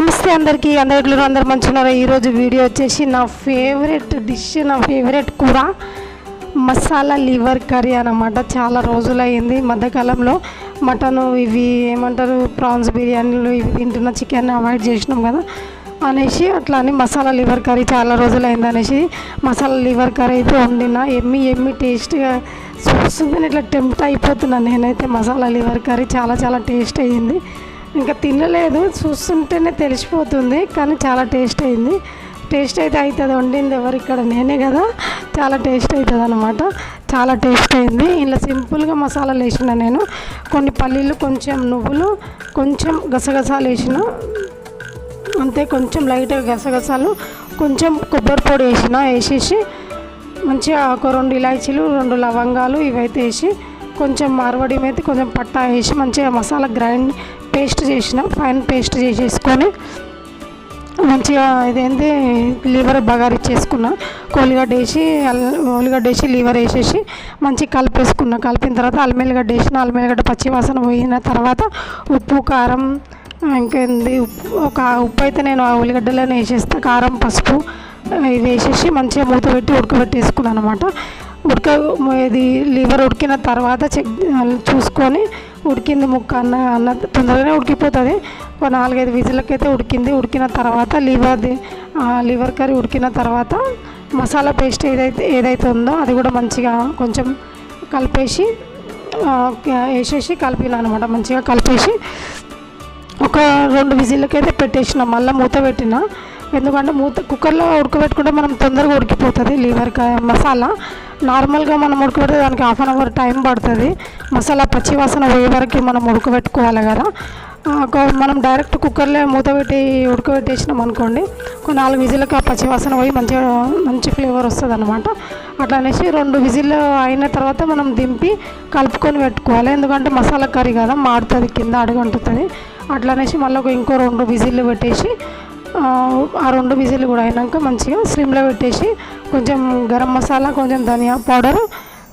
నమస్తే అందరికీ అందరిలో అందరు మంచిగా ఈరోజు వీడియో వచ్చేసి నా ఫేవరెట్ డిష్ నా ఫేవరెట్ కూర మసాలా లివర్ కర్రీ అనమాట చాలా రోజులైంది మధ్యకాలంలో. మటన్ ఇవి ఏమంటారు ప్రాన్స్ బిర్యానీలు ఇవి తింటున్న చికెన్ అవాయిడ్ చేసినాం కదా. అనేసి అట్లా అని మసాలా లివర్ కర్రీ చాలా రోజులైంది అనేసి మసాలా లివర్ కర్రీ అయితే వండిన. ఎమ్మి ఎమ్మి టేస్ట్గా చూస్తుందని ఇట్లా టెంప్ట్ అయిపోతున్నాను నేనైతే మసాలా లివర్ కర్రీ చాలా చాలా టేస్ట్ అయ్యింది. ఇంకా తినలేదు. చూస్తుంటేనే తెలిసిపోతుంది కానీ చాలా టేస్ట్ అయింది. టేస్ట్ అయితే అవుతుంది వండింది ఎవరు ఇక్కడ నేనే కదా. చాలా టేస్ట్ అవుతుంది అనమాట చాలా టేస్ట్ అయింది. ఇలా సింపుల్గా మసాలాలు వేసిన నేను. కొన్ని పల్లీలు కొంచెం నువ్వులు కొంచెం గసగసాలు వేసిన. అంతే కొంచెం లైట్గా గసగసాలు కొంచెం కొబ్బరి పొడి వేసిన వేసేసి మంచిగా ఒక రెండు ఇలాచీలు రెండు లవంగాలు ఇవైతే వేసి కొంచెం మార్వడి మీద కొంచెం పట్టా వేసి మంచిగా మసాలా గ్రైండ్ పేస్ట్ చేసిన ఫైన్ పేస్ట్ చేసేసుకొని మంచిగా ఇదేంటి లివర్ బగారి చేసుకున్నా కోలిగడ్డ వేసి ఉల్లిగడ్డ వేసి లివర్ వేసేసి మంచిగా కలిపేసుకున్న. కలిపిన తర్వాత అల్మెల్లిగడ్డ వేసిన అల్మెల్లిగడ్డ పచ్చివాసన పోయిన తర్వాత ఉప్పు కారం ఇంకేంది ఉప్పు ఒక ఉప్పు అయితే నేను ఆ ఉల్లిగడ్డలోనే వేసేస్తా. కారం పసుపు ఇది వేసేసి మంచిగా మూత పెట్టి ఉడకబెట్టేసుకున్నాను అనమాట ఉడక ఇది లివర్ ఉడికిన తర్వాత చెక్ చూసుకొని ఉడికింది ముక్క అన్న అన్న తొందరగానే ఉడికిపోతుంది. ఒక నాలుగైదు విజిలకైతే ఉడికింది. ఉడికిన తర్వాత లివర్ది లివర్ కర్రీ ఉడికిన తర్వాత మసాలా పేస్ట్ ఏదైతే ఏదైతే ఉందో అది కూడా మంచిగా కొంచెం కలిపేసి వేసేసి కలిపిన అనమాట మంచిగా కలిపేసి ఒక రెండు విజిల్లకైతే పెట్టేసిన. మళ్ళీ మూత పెట్టిన. ఎందుకంటే మూత కుక్కర్లో ఉడకబెట్టుకుంటే మనం తొందరగా ఉడికిపోతుంది లీవర్ మసాలా. నార్మల్గా మనం ఉడకబెడితే దానికి హాఫ్ అన్ అవర్ టైం పడుతుంది. మసాలా పచ్చి వాసన పోయే వరకు మనం ఉడకబెట్టుకోవాలి కదా. మనం డైరెక్ట్ కుక్కర్లో మూత పెట్టి ఉడకబెట్టేసినాం అనుకోండి ఒక నాలుగు విజిల్కి ఆ పచ్చి వాసన పోయి మంచిగా మంచి ఫ్లేవర్ వస్తుంది అనమాట అట్లా అనేసి రెండు విజిల్ అయిన తర్వాత మనం దింపి కలుపుకొని పెట్టుకోవాలి. ఎందుకంటే మసాలా కర్రీ కదా మాడుతుంది కింద అడుగంటుతుంది. అట్లా అనేసి మళ్ళీ ఒక ఇంకో రెండు విజిల్లు పెట్టేసి ఆ రెండు విజిల్ కూడా అయినాక మంచిగా స్లిమ్లో పెట్టేసి కొంచెం గరం మసాలా కొంచెం ధనియా పౌడర్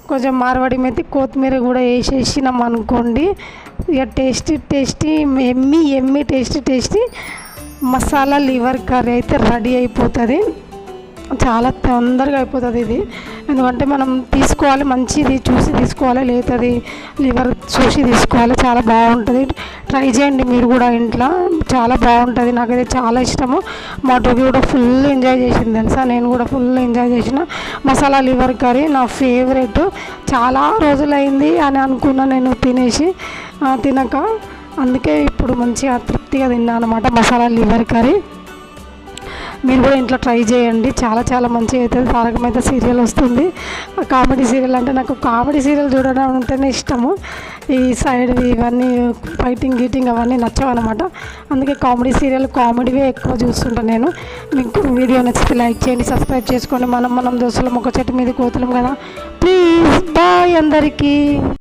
కొంచెం మార్వాడి మెత్తి కొత్తిమీర కూడా వేసేసినాం అనుకోండి. ఇక tasty tasty yummy yummy tasty tasty masala liver curry అయితే రెడీ అయిపోతుంది. చాలా తొందరగా అయిపోతుంది ఇది. ఎందుకంటే మనం తీసుకోవాలి మంచిది చూసి తీసుకోవాలి లేతది లివర్ చూసి తీసుకోవాలి చాలా బాగుంటుంది. ట్రై చేయండి మీరు కూడా ఇంట్లో చాలా బాగుంటుంది. నాకైతే చాలా ఇష్టము. మా టోకి కూడా ఫుల్ ఎంజాయ్ చేసింది తెలుసా? నేను కూడా ఫుల్ ఎంజాయ్ చేసిన. మసాలా లివర్ కర్రీ నా ఫేవరెట్. చాలా రోజులైంది అని అనుకున్నా నేను తినేసి తినక. అందుకే ఇప్పుడు మంచిగా తృప్తిగా తిన్నాను అనమాట మసాలా లివర్ కర్రీ. మీరు కూడా ఇంట్లో ట్రై చేయండి. చాలా చాలా మంచిగా అవుతుంది తారకమైతే సీరియల్ వస్తుంది. కామెడీ సీరియల్ అంటే నాకు కామెడీ సీరియల్ చూడడం అంటేనే ఇష్టము. ఈ సైడ్ ఇవన్నీ ఫైటింగ్ గీటింగ్ అవన్నీ నచ్చవన్నమాట. అందుకే కామెడీ సీరియల్ కామెడీవే ఎక్కువ చూస్తుంటాను నేను. మీకు వీడియో నచ్చితే లైక్ చేయండి సబ్స్క్రైబ్ చేసుకోండి. మనం మనం దోస్తులం ఒక చెట్టు మీద కోతులం కదా. ప్లీజ్ బాయ్ అందరికీ.